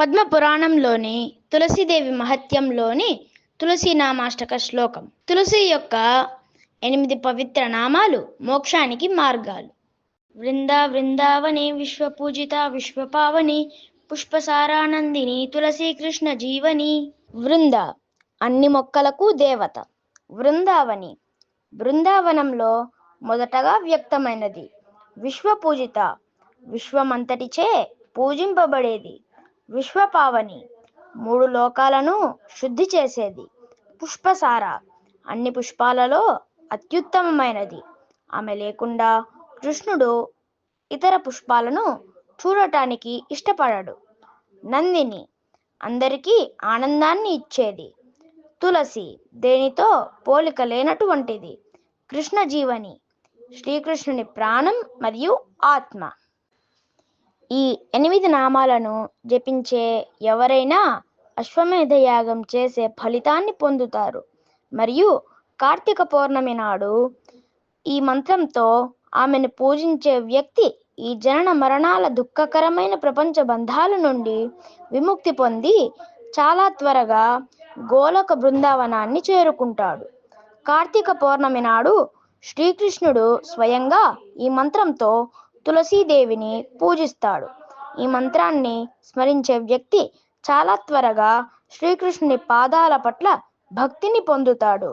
పద్మ పురాణంలోని తులసీదేవి మహత్యంలోని తులసి నామాష్టక శ్లోకం. తులసి యొక్క ఎనిమిది పవిత్ర నామాలు మోక్షానికి మార్గాలు. వృందా వృందావని విశ్వపూజిత విశ్వపావని పుష్పసారానందిని తులసి కృష్ణ జీవని. వృంద అన్ని మొక్కలకు దేవత. వృందావని బృందావనంలో మొదటగా వ్యక్తమైనది. విశ్వపూజిత విశ్వమంతటిచే పూజింపబడేది. విశ్వపావని మూడు లోకాలను శుద్ధి చేసేది. పుష్పసార అన్ని పుష్పాలలో అత్యుత్తమమైనది. ఆమె లేకుండా కృష్ణుడు ఇతర పుష్పాలను చూడటానికి ఇష్టపడడు. నందిని అందరికీ ఆనందాన్ని ఇచ్చేది. తులసి దేనితో పోలిక లేనటువంటిది. కృష్ణ జీవని శ్రీకృష్ణుని ప్రాణం మరియు ఆత్మ. ఈ ఎనిమిది నామాలను జపించే ఎవరైనా అశ్వమేధ యాగం చేసే ఫలితాన్ని పొందుతారు. మరియు కార్తీక పౌర్ణమి నాడు ఈ మంత్రంతో ఆమెను పూజించే వ్యక్తి ఈ జనన మరణాల దుఃఖకరమైన ప్రపంచ బంధాల నుండి విముక్తి పొంది చాలా త్వరగా గోలక బృందావనాన్ని చేరుకుంటాడు. కార్తీక పౌర్ణమి నాడు శ్రీకృష్ణుడు స్వయంగా ఈ మంత్రంతో తులసీదేవిని పూజిస్తాడు. ఈ మంత్రాన్ని స్మరించే వ్యక్తి చాలా త్వరగా శ్రీకృష్ణుని పాదాల పట్ల భక్తిని పొందుతాడు.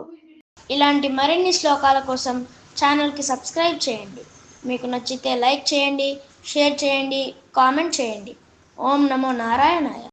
ఇలాంటి మరిన్ని శ్లోకాల కోసం ఛానల్కి సబ్స్క్రైబ్ చేయండి. మీకు నచ్చితే లైక్ చేయండి షేర్ చేయండి కామెంట్ చేయండి. ఓం నమో నారాయణాయ.